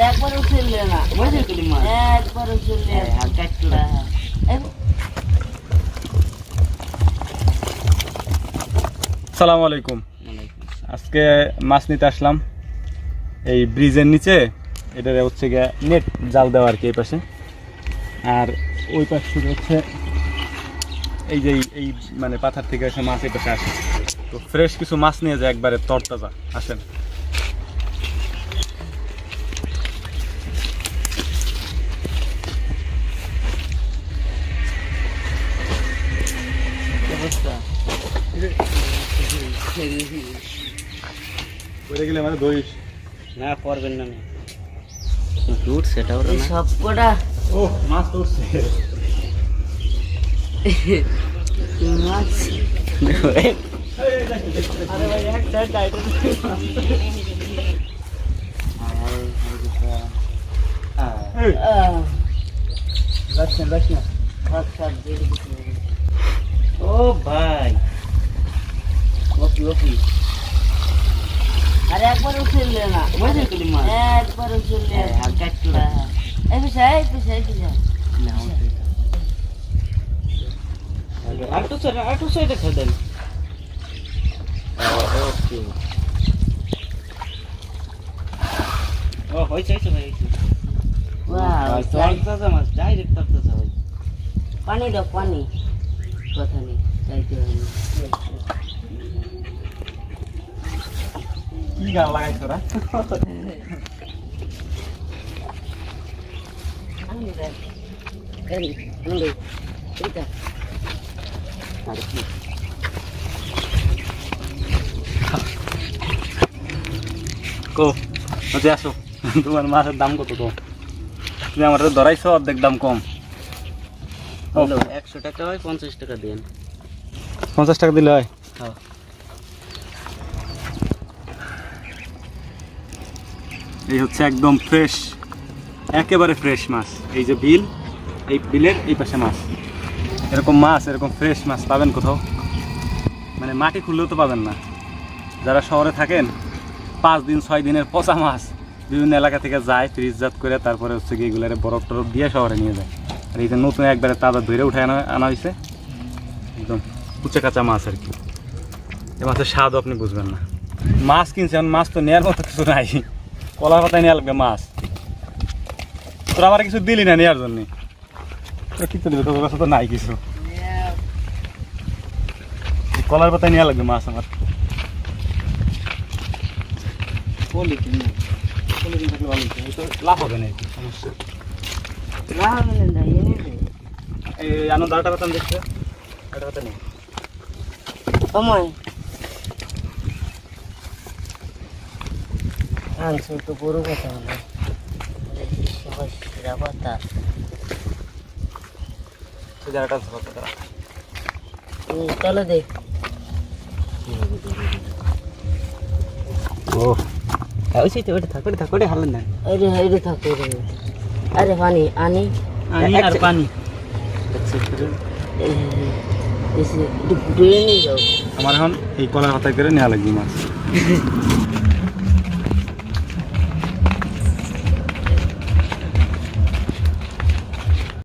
একবারও ফেললে না। বুঝলি তুলি মাছ। একবারও হ্যাঁ, আর না। সালাম আলাইকুম। আজকে মাছ নিতে আসলাম। এই ব্রিজের নিচে। এটা হচ্ছে গিয়ে নেট জাল দেওয়া আর কি এই পাশে। আর ওই পাশ থেকে হচ্ছে এই যে এই- এই মানে পাথার থেকে এসে মাছ এই পাশে আসে। তো ফ্রেশ কিছু মাছ নিয়ে যায় একবারে তরতাজা। আসেন। ওইটা গেলে মানে দইস না পারবেন না দুধ সেটা ওরা এই না সব কটা ও মাছ তো উঠছে মাছ আরে ভাই এক সাইড টাইটেল আহ, যাচ্ছেন যাচ্ছেন সব সব দিয়ে দিচ্ছি। ও ভাই ওপি আর একবারও ফেললে না তুলি মাছ। একবারও ফেললে হ্যাঁ, আর কাটতে না। এই বিষয় এই বিষয় এই বিষয় না, আর তো স্যার আর তো খেলেন ওকে। ও হয়েছে ভাই মাছ ডাইরেক্ট তরতাজা ভাই। পানি দাও পানি। কথা নেই চাইতে হবে না। কি গান লাগাইছো রা। কো আচ্ছা আসো। তোমার মাছের দাম কত তো তুমি আমার ধরাইছো অর্ধেক দাম কম। একশো টাকা হয় পঞ্চাশ টাকা দেন। পঞ্চাশ টাকা দিলে হয়? এই হচ্ছে একদম ফ্রেশ একেবারে ফ্রেশ মাছ। এই যে বিল, এই বিলের এই পাশে মাছ। এরকম মাছ, এরকম ফ্রেশ মাছ পাবেন কোথাও। মানে মাটি খুললেও তো পাবেন না। যারা শহরে থাকেন, পাঁচ দিন, ছয় দিনের পচা মাছ বিভিন্ন এলাকা থেকে যায় ফ্রিজজাত করে তারপরে হচ্ছে কি এগুলারে বরফ টরফ দিয়ে শহরে নিয়ে যায়। আর এই যে নতুন একবারে তাজা ধরে উঠে আনা আনা হয়েছে একদম কুচে কাঁচা মাছ আর কি। এ মাছের স্বাদও আপনি বুঝবেন না। মাছ কিনছেন, মাছ তো নেওয়ার মতো কিছু নাই। কলা পাতায় নেওয়া লাগবে মাছ। তোরা আমার কিছু দিলি না নেওয়ার জন্য? তোরা কি তো দিবে তোর কাছে তো নাই কিছু। কলার পাতায় নেওয়া লাগবে মাছ আমার। লাভ হবে না সমস্যা। এই আনো দাঁড়াটা পাতাম দেখছ। এটা পাতা নেই সময়। আনছো তো বড় কথা। হুম, চলো দেখ ও ওই সাইডে ওটা থাক থাক হালেন না আরে আরে থাকো আরে পানি আনি পানি আর পানি আমার এখন এই কলার পাতায় করে নেওয়া লাগবে মাছ